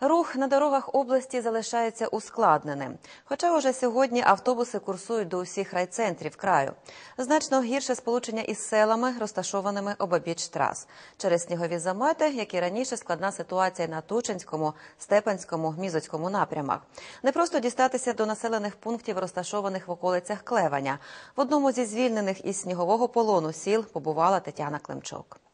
Рух на дорогах області залишається ускладненим. Хоча уже сьогодні автобуси курсують до усіх райцентрів краю. Значно гірше сполучення із селами, розташованими обабіч трас. Через снігові замети, як і раніше, складна ситуація на Тучинському, Степанському, Мізоцькому напрямах. Не просто дістатися до населених пунктів, розташованих в околицях Клеваня. В одному зі звільнених із снігового полону сіл побувала Тетяна Климчук.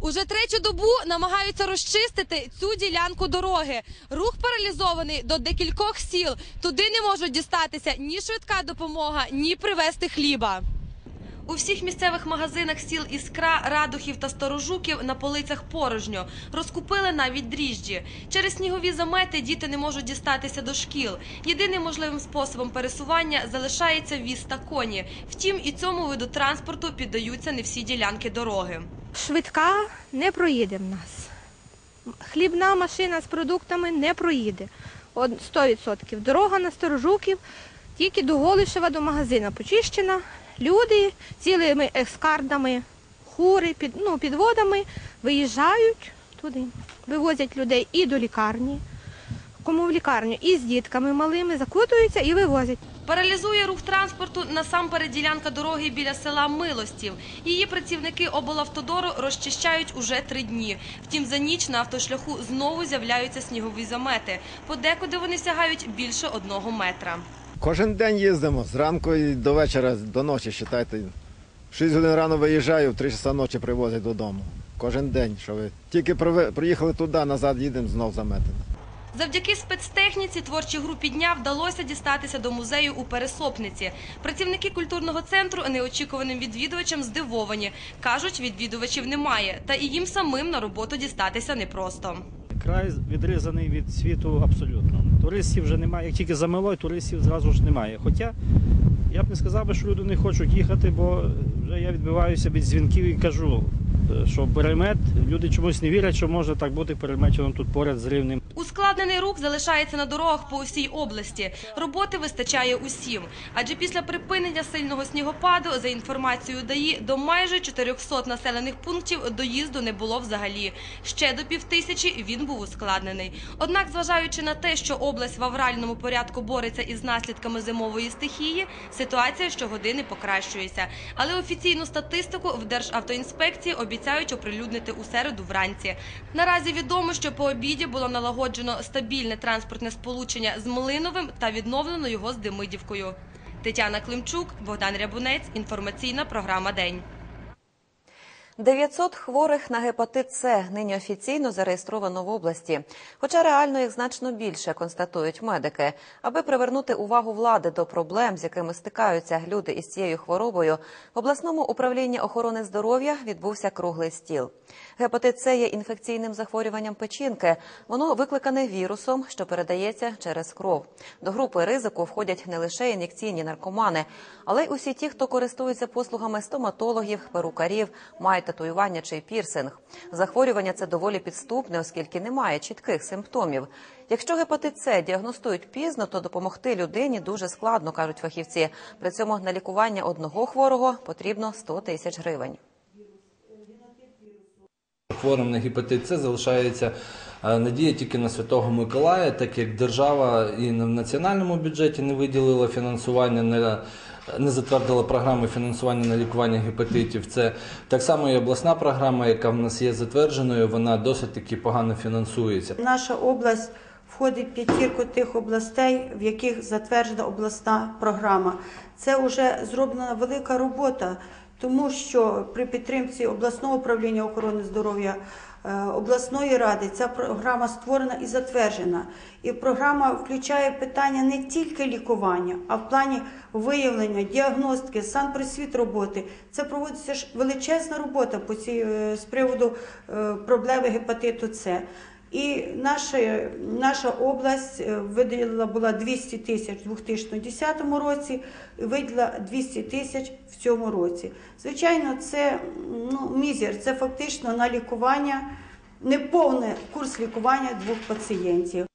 Уже третю добу намагаються розчистити цю ділянку дороги. Рух паралізований до декількох сіл. Туди не можуть дістатися ні швидка допомога, ні привезти хліба. У всіх місцевих магазинах сіл Іскра, Радухів та Сторожуків на полицях порожньо. Розкупили навіть дріжджі. Через снігові замети діти не можуть дістатися до шкіл. Єдиним можливим способом пересування залишається віз та коні. Втім, і цьому виду транспорту піддаються не всі ділянки дороги. Швидка не проїде в нас. Хлібна машина з продуктами не проїде. От 100%. Дорога на Сторожуків тільки до Голишева, до магазина почищена. Люди цілими ескардами, хури, під, ну, підводами виїжджають туди, вивозять людей і до лікарні. Кому в лікарню, і з дітками малими закутуються і вивозять. Паралізує рух транспорту насамперед ділянка дороги біля села Милостів. Її працівники облавтодору розчищають уже три дні. Втім, за ніч на автошляху знову з'являються снігові замети. Подекуди вони сягають більше одного метра. Кожен день їздимо зранку і до вечора, до ночі, вважайте. В 6 годин рано виїжджаю, в 3 часа ночі привозять додому. Кожен день, що ви. Тільки приїхали туди, назад їдемо, знов заметено. Завдяки спецтехніці творчій групі дня вдалося дістатися до музею у Пересопниці. Працівники культурного центру неочікуваним відвідувачам здивовані. Кажуть, відвідувачів немає, та і їм самим на роботу дістатися непросто. Край відрізаний від світу абсолютно. Туристів вже немає. Як тільки замило, туристів зразу ж немає. Хоча я б не сказав, що люди не хочуть їхати, бо вже я відбиваюся від дзвінків і кажу, що перемет, люди чомусь не вірять, що може так бути переметчено тут поряд з рівнем. Ускладнений рух залишається на дорогах по усій області. Роботи вистачає усім. Адже після припинення сильного снігопаду, за інформацією ДАІ, до майже 400 населених пунктів доїзду не було взагалі. Ще до півтисячі він був ускладнений. Однак, зважаючи на те, що область в авральному порядку бореться із наслідками зимової стихії, ситуація щогодини покращується. Але офіційну статистику в Державтоінспекції обіцяють оприлюднити у середу вранці. Наразі відомо, що по обіді було налагоджено стабільне транспортне сполучення з Млиновим та відновлено його з Демидівкою. Тетяна Климчук, Богдан Рябунець. Інформаційна програма День. 900 хворих на гепатит С нині офіційно зареєстровано в області. Хоча реально їх значно більше, констатують медики. Аби привернути увагу влади до проблем, з якими стикаються люди із цією хворобою, в обласному управлінні охорони здоров'я відбувся круглий стіл. Гепатит С є інфекційним захворюванням печінки. Воно викликане вірусом, що передається через кров. До групи ризику входять не лише ін'єкційні наркомани, але й усі ті, хто користується послугами стоматологів, перукарів, мають татуювання чи пірсинг. Захворювання це доволі підступне, оскільки немає чітких симптомів. Якщо гепатит С діагностують пізно, то допомогти людині дуже складно, кажуть фахівці. При цьому на лікування одного хворого потрібно 100 тисяч гривень. Хворим на гепатит С залишається е, надія тільки на Святого Миколая, так як держава і на- національному бюджеті не виділила фінансування, не, не затвердила програми фінансування на лікування гепатитів. Це так само і обласна програма, яка в нас є затвердженою, вона досить таки погано фінансується. Наша область входить в п'ятірку тих областей, в яких затверджена обласна програма. Це вже зроблена велика робота, тому що при підтримці обласного управління охорони здоров'я. Е, Обласної ради ця програма створена і затверджена. І програма включає питання не тільки лікування, а в плані виявлення, діагностики, санпросвіт роботи. Це проводиться ж величезна робота по цій, е, з приводу е, проблеми гепатиту С. І наша, наша область е, виділила була 200 тисяч у 2010 році, виділила 200 тисяч в цьому році. Звичайно, це ну, мізер, це фактично на лікування, неповний курс лікування двох пацієнтів.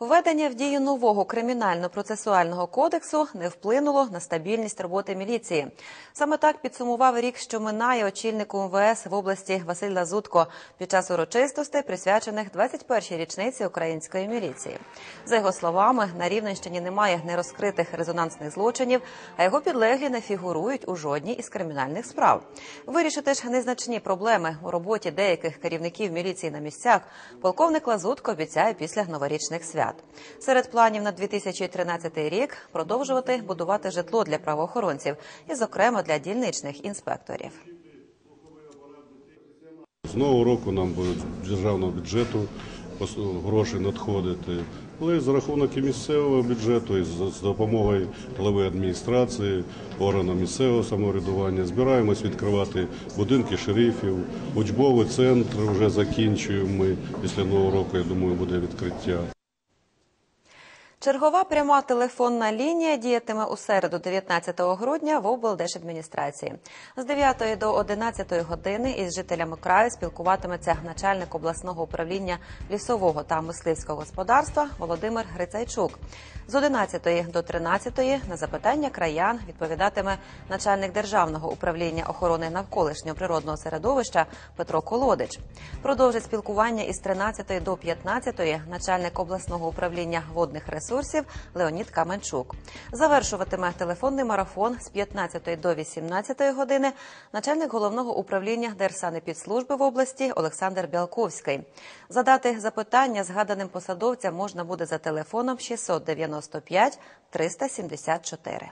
Введення в дію нового кримінально-процесуального кодексу не вплинуло на стабільність роботи міліції. Саме так підсумував рік, що минає очільнику МВС в області Василь Лазутко під час урочистостей, присвячених 21-й річниці української міліції. За його словами, на Рівненщині немає нерозкритих резонансних злочинів, а його підлеглі не фігурують у жодній із кримінальних справ. Вирішити ж незначні проблеми у роботі деяких керівників міліції на місцях. Полковник Лазутко обіцяє після новорічних свят. Серед планів на 2013 рік продовжувати будувати житло для правоохоронців і, зокрема, для дільничних інспекторів. З нового року нам будуть з державного бюджету гроші надходити, але за рахунок і місцевого бюджету, і з допомогою глави адміністрації, органам місцевого самоврядування збираємось відкривати будинки шерифів, учбовий центр вже закінчуємо. Ми після нового року, я думаю, буде відкриття. Чергова пряма телефонна лінія діятиме у середу, 19 грудня, в облдержадміністрації. З 9 до 11 години із жителями краю спілкуватиметься начальник обласного управління лісового та мисливського господарства Володимир Грицайчук. З 11 до 13 на запитання краян відповідатиме начальник державного управління охорони навколишнього природного середовища Петро Колодич. Продовжить спілкування із 13 до 15 начальник обласного управління водних ресурсів Леонід Каменчук. Завершуватиме телефонний марафон з 15 до 18 години начальник головного управління Держсанепідслужби в області Олександр Бялковський. Задати запитання згаданим посадовцям можна буде за телефоном 695 374.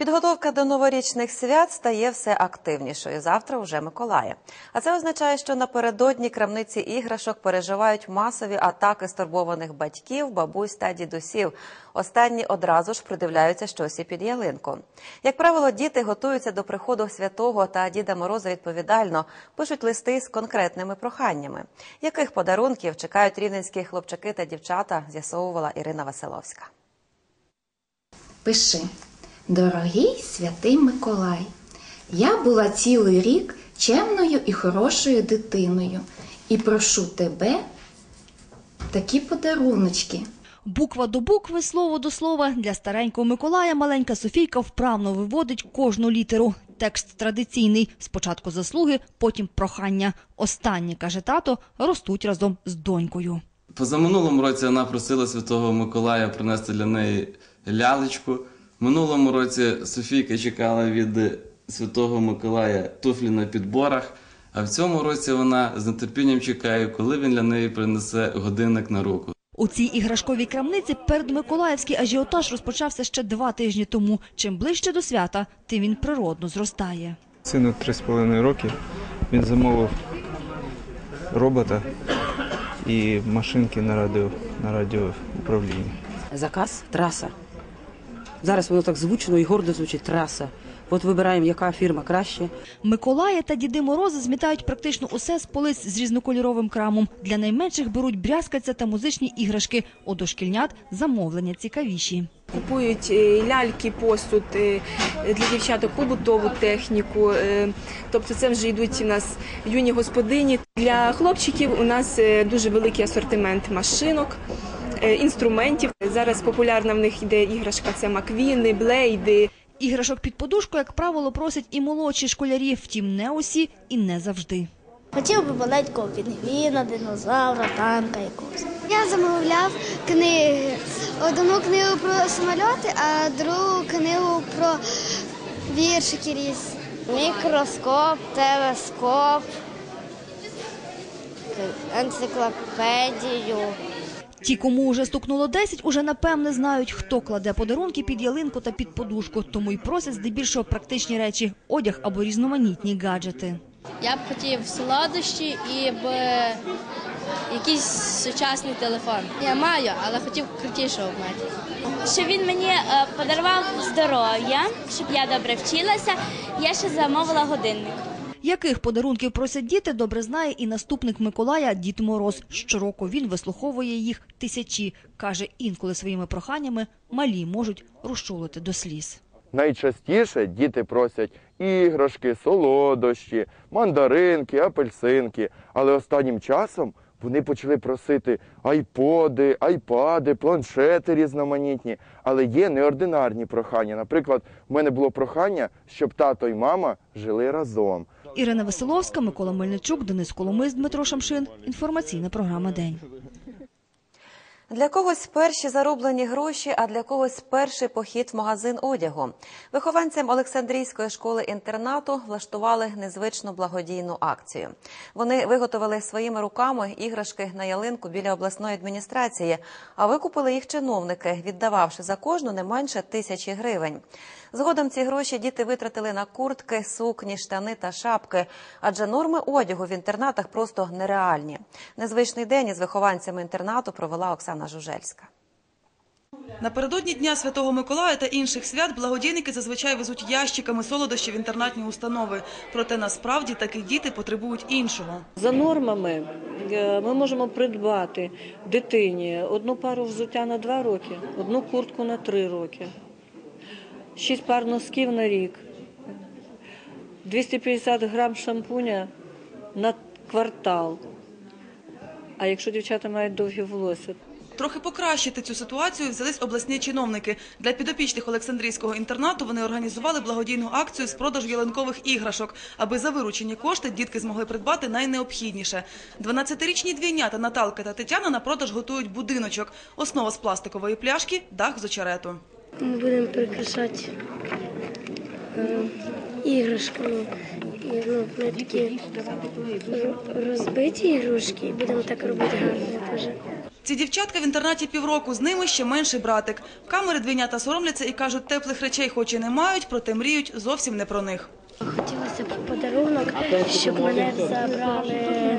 Підготовка до новорічних свят стає все активнішою. Завтра вже Миколая. А це означає, що напередодні крамниці іграшок переживають масові атаки стурбованих батьків, бабусь та дідусів. Останні одразу ж придивляються щось і під ялинку. Як правило, діти готуються до приходу святого та Діда Мороза відповідально, пишуть листи з конкретними проханнями. Яких подарунків чекають рівненські хлопчаки та дівчата, з'ясовувала Ірина Василовська. Пиши, дорогий святий Миколай, я була цілий рік чемною і хорошою дитиною і прошу тебе такі подаруночки. Буква до букви, слово до слова. Для старенького Миколая маленька Софійка вправно виводить кожну літеру. Текст традиційний. Спочатку заслуги, потім прохання. Останні, каже тато, ростуть разом з донькою. Позаминулому році вона просила Святого Миколая принести для неї лялечку. Минулому році Софійка чекала від Святого Миколая туфлі на підборах. А в цьому році вона з нетерпінням чекає, коли він для неї принесе годинник на руку. У цій іграшковій крамниці передмиколаївський ажіотаж розпочався ще два тижні тому. Чим ближче до свята, тим він природно зростає. Сину 3,5 роки. Він замовив робота і машинки на радіо, на радіоуправлінні. Заказ траса. Зараз воно так звучно і гордо звучить траса. От вибираємо, яка фірма краще. Миколая та Діди Морози змітають практично усе з полиць з різнокольоровим крамом. Для найменших беруть брязкальця та музичні іграшки. У дошкільнят замовлення цікавіші. Купують е, ляльки, посуд е, для дівчаток, побутову техніку. е, Тобто це вже йдуть у нас юні господині. Для хлопчиків у нас дуже великий асортимент машинок. Е, Інструментів зараз популярна в них іде іграшка. Це маквіни, блейди. Іграшок під подушку, як правило, просять і молодші школярі, втім не усі і не завжди. Хотів би маленького пінгвіна, динозавра, танка якогось. Я замовляв книги. Одну книгу про самольоти, а другу книгу про віршики різні. Мікроскоп, телескоп, енциклопедію. Ті, кому вже стукнуло 10, уже напевне знають, хто кладе подарунки під ялинку та під подушку, тому й просять здебільшого практичні речі – одяг або різноманітні гаджети. Я б хотів солодощі і б е, якийсь сучасний телефон. Я маю, але хотів крутішого мати. Щоб він мені е, подарував здоров'я, щоб я добре вчилася. Я ще замовила годинник. Яких подарунків просять діти, добре знає і наступник Миколая Дід Мороз. Щороку він вислуховує їх тисячі. Каже, інколи своїми проханнями малі можуть розчулити до сліз. Найчастіше діти просять іграшки, солодощі, мандаринки, апельсинки. Але останнім часом вони почали просити айподи, айпади, планшети різноманітні. Але є неординарні прохання. Наприклад, в мене було прохання, щоб тато і мама жили разом. Ірина Веселовська, Микола Мельничук, Денис Коломис, Дмитро Шамшин. Інформаційна програма День. Для когось перші зароблені гроші, а для когось перший похід в магазин одягу. Вихованцям Олександрійської школи інтернату влаштували незвичну благодійну акцію. Вони виготовили своїми руками іграшки на ялинку біля обласної адміністрації, а викупили їх чиновники, віддававши за кожну не менше тисячі гривень. Згодом ці гроші діти витратили на куртки, сукні, штани та шапки, адже норми одягу в інтернатах просто нереальні. Незвичний день із вихованцями інтернату провела Оксана Жужельська. Напередодні Дня Святого Миколая та інших свят благодійники зазвичай везуть ящиками солодощі в інтернатні установи. Проте насправді такі діти потребують іншого. За нормами е, ми можемо придбати дитині одну пару взуття на два роки, одну куртку на три роки, шість пар носків на рік, 250 грам шампуня на квартал. А якщо дівчата мають довгі волосся, Трохи покращити цю ситуацію взялись обласні чиновники. Для підопічних Олександрійського інтернату вони організували благодійну акцію з продажу ялинкових іграшок, аби за виручені кошти дітки змогли придбати найнеобхідніше. 12-річні двійнята Наталка та Тетяна на продаж готують будиночок. Основа з пластикової пляшки, дах з очерету. Ми будемо прикрашати е, іграшками. Ну, ми такі розбиті ігрушки будемо так робити гарно теж. Ці дівчатка в інтернаті півроку, з ними ще менший братик. Камери двійнята соромляться і кажуть, теплих речей хоч і не мають, проте мріють зовсім не про них. Хотілося б подарунок, щоб мене забрали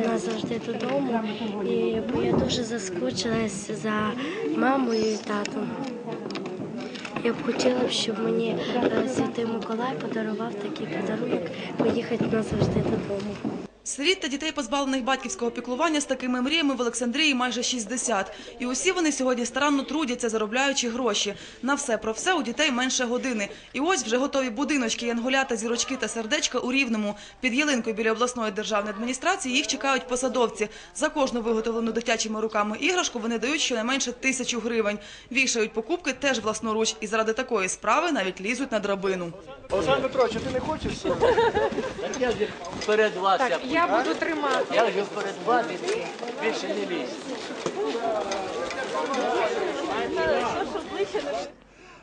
назавжди додому. І бо я дуже заскучилась за мамою і татом. Я б хотіла щоб мені е, Святий Миколай подарував такий подарунок поїхати назавжди додому. Сиріт та дітей, позбавлених батьківського піклування, з такими мріями в Олександрії майже 60. І усі вони сьогодні старанно трудяться, заробляючи гроші. На все про все у дітей менше години. І ось вже готові будиночки, янголята, зірочки та сердечка у Рівному. Під ялинкою біля обласної державної адміністрації їх чекають посадовці. За кожну виготовлену дитячими руками іграшку вони дають щонайменше тисячу гривень. Вішають покупки теж власноруч. І заради такої справи навіть лізуть на драбину. Олександр Петрович, ти не хочеш? Я ж вас. Я буду тримати. Я вже вперед вас більше не лізь.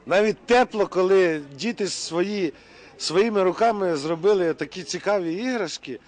Навіть тепло, коли діти свої, своїми руками зробили такі цікаві іграшки,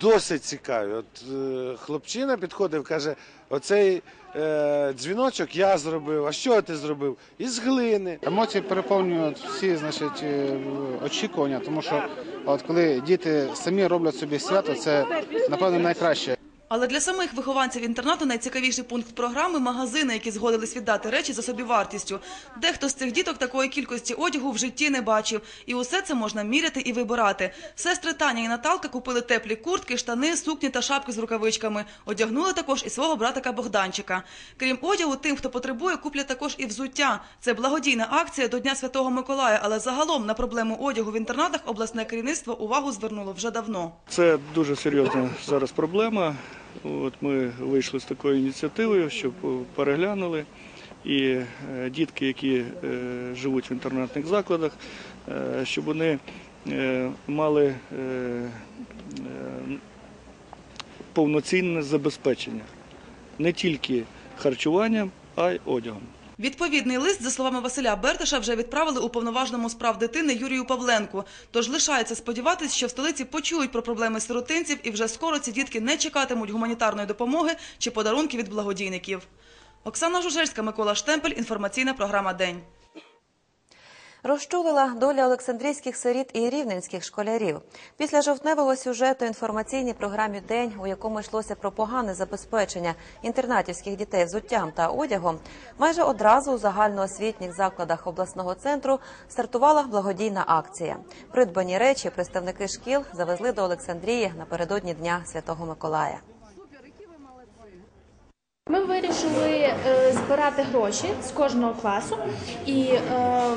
досить цікаві. От е, хлопчина підходив, каже: оцей е, дзвіночок я зробив. А що ти зробив? Із глини. Емоції переповнюють всі значить, е, очікування, тому що от коли діти самі роблять собі свято, це напевно найкраще. Але для самих вихованців інтернату найцікавіший пункт програми – магазини, які згодились віддати речі за собівартістю. Дехто з цих діток такої кількості одягу в житті не бачив. І усе це можна міряти і вибирати. Сестри Таня і Наталка купили теплі куртки, штани, сукні та шапки з рукавичками. Одягнули також і свого братика Богданчика. Крім одягу, тим, хто потребує, куплять також і взуття. Це благодійна акція до Дня Святого Миколая, але загалом на проблему одягу в інтернатах обласне керівництво увагу звернуло вже давно. Це дуже серйозна зараз проблема. От ми вийшли з такою ініціативою, щоб переглянули. І е, дітки, які е, живуть в інтернатних закладах, е, щоб вони мали повноцінне забезпечення не тільки харчуванням, а й одягом. Відповідний лист, за словами Василя Бертиша, вже відправили уповноваженому справ прав дитини Юрію Павленку. Тож лишається сподіватись, що в столиці почують про проблеми сиротинців і вже скоро ці дітки не чекатимуть гуманітарної допомоги чи подарунки від благодійників. Оксана Жужельська, Микола Штемпель. Інформаційна програма День. Розчулила доля олександрійських сиріт і рівненських школярів. Після жовтневого сюжету інформаційній програмі День, у якому йшлося про погане забезпечення інтернатівських дітей взуттям та одягом, майже одразу у загальноосвітніх закладах обласного центру стартувала благодійна акція. Придбані речі представники шкіл завезли до Олександрії напередодні Дня Святого Миколая. Ми вирішили е, збирати гроші з кожного класу, і е,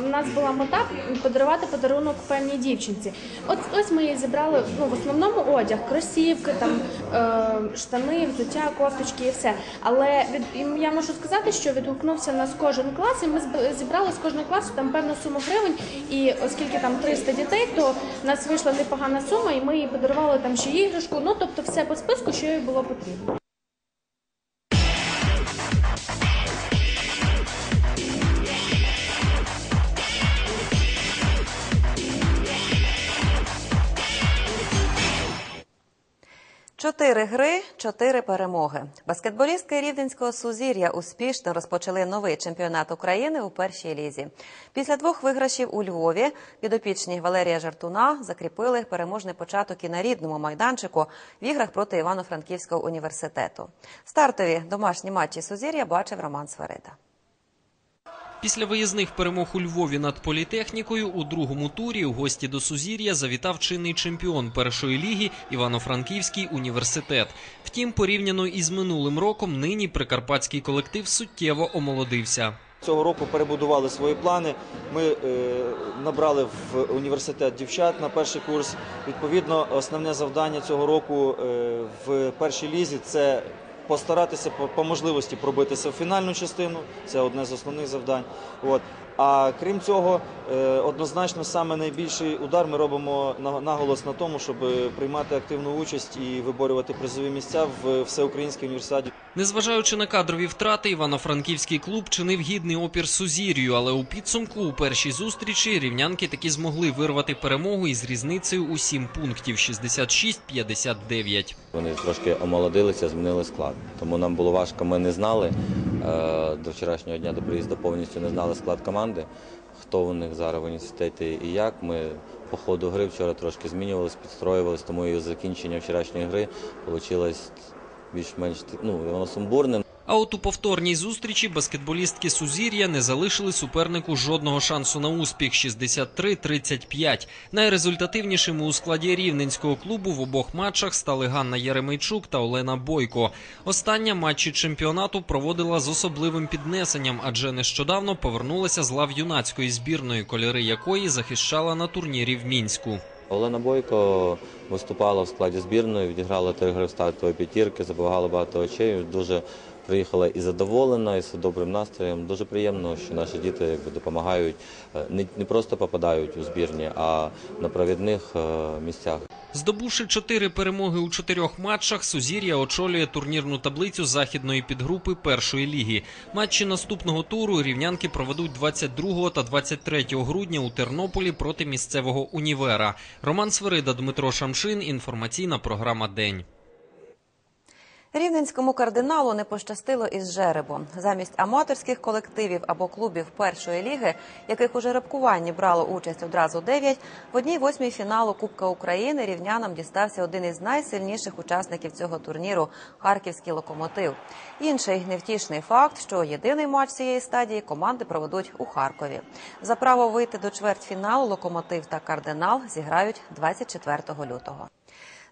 в нас була мета подарувати подарунок певній дівчинці. От ось ми її зібрали ну, в основному одяг, кросівки, там е, штани, взуття, кофточки і все. Але від я можу сказати, що відгукнувся нас кожен клас, і ми зібрали з кожного класу там певну суму гривень. І оскільки там 300 дітей, то в нас вийшла непогана сума, і ми їй подарували там ще іграшку. Ну тобто, все по списку, що їй було потрібно. Чотири гри, чотири перемоги. Баскетболістки Рівненського Сузір'я успішно розпочали новий чемпіонат України у першій лізі. Після двох виграшів у Львові підопічні Валерія Жартуна закріпили переможний початок і на рідному майданчику в іграх проти Івано-Франківського університету. Стартові домашні матчі Сузір'я бачив Роман Сверида. Після виїзних перемог у Львові над політехнікою у другому турі у гості до Сузір'я завітав чинний чемпіон першої ліги Івано-Франківський університет. Втім, порівняно із минулим роком, нині прикарпатський колектив суттєво омолодився. Цього року перебудували свої плани. Ми е, набрали в університет дівчат на перший курс. Відповідно, основне завдання цього року е, в першій лізі це постаратися по, по можливості пробитися в фінальну частину. Це одне з основних завдань. От. А крім цього, е, однозначно саме найбільший удар ми робимо на- наголос на тому, щоб приймати активну участь і виборювати призові місця в всеукраїнській універсіаді. Незважаючи на кадрові втрати, Івано-Франківський клуб чинив гідний опір Сузір'ю, але у підсумку у першій зустрічі рівнянки таки змогли вирвати перемогу із різницею у 7 пунктів 66-59. Вони трошки омолодилися, змінили склад. Тому нам було важко, ми не знали е, до вчорашнього дня до приїзду повністю не знали склад команди, хто у них зараз в університеті і як. Ми по ходу гри вчора трошки змінювалися, підстроювалися, тому і закінчення вчорашньої гри вийшло більш-менш ну, воно сумбурним. А от у повторній зустрічі баскетболістки Сузір'я не залишили супернику жодного шансу на успіх 63-35. Найрезультативнішими у складі рівненського клубу в обох матчах стали Ганна Єремейчук та Олена Бойко. Остання матчі чемпіонату проводила з особливим піднесенням, адже нещодавно повернулася з лав юнацької збірної, кольори якої захищала на турнірі в Мінську. Олена Бойко виступала в складі збірної, відіграла три гри в стартової п'ятірки, забагала багато очей. Дуже приїхала і задоволена, і з добрим настроєм. Дуже приємно, що наші діти якби, допомагають, е, не, не просто попадають у збірні, а на провідних е, місцях. Здобувши чотири перемоги у чотирьох матчах, Сузір'я очолює турнірну таблицю західної підгрупи першої ліги. Матчі наступного туру рівнянки проведуть 22 та 23 грудня у Тернополі проти місцевого універа. Роман Свирида, Дмитро Шамшин. Інформаційна програма День. Рівненському кардиналу не пощастило із жеребом. Замість аматорських колективів або клубів першої ліги, яких у жеребкуванні брало участь одразу дев'ять, в одній восьмій фіналу Кубка України рівнянам дістався один із найсильніших учасників цього турніру харківський локомотив. Інший невтішний факт, що єдиний матч цієї стадії команди проведуть у Харкові. За право вийти до чвертьфіналу локомотив та кардинал зіграють 24 лютого.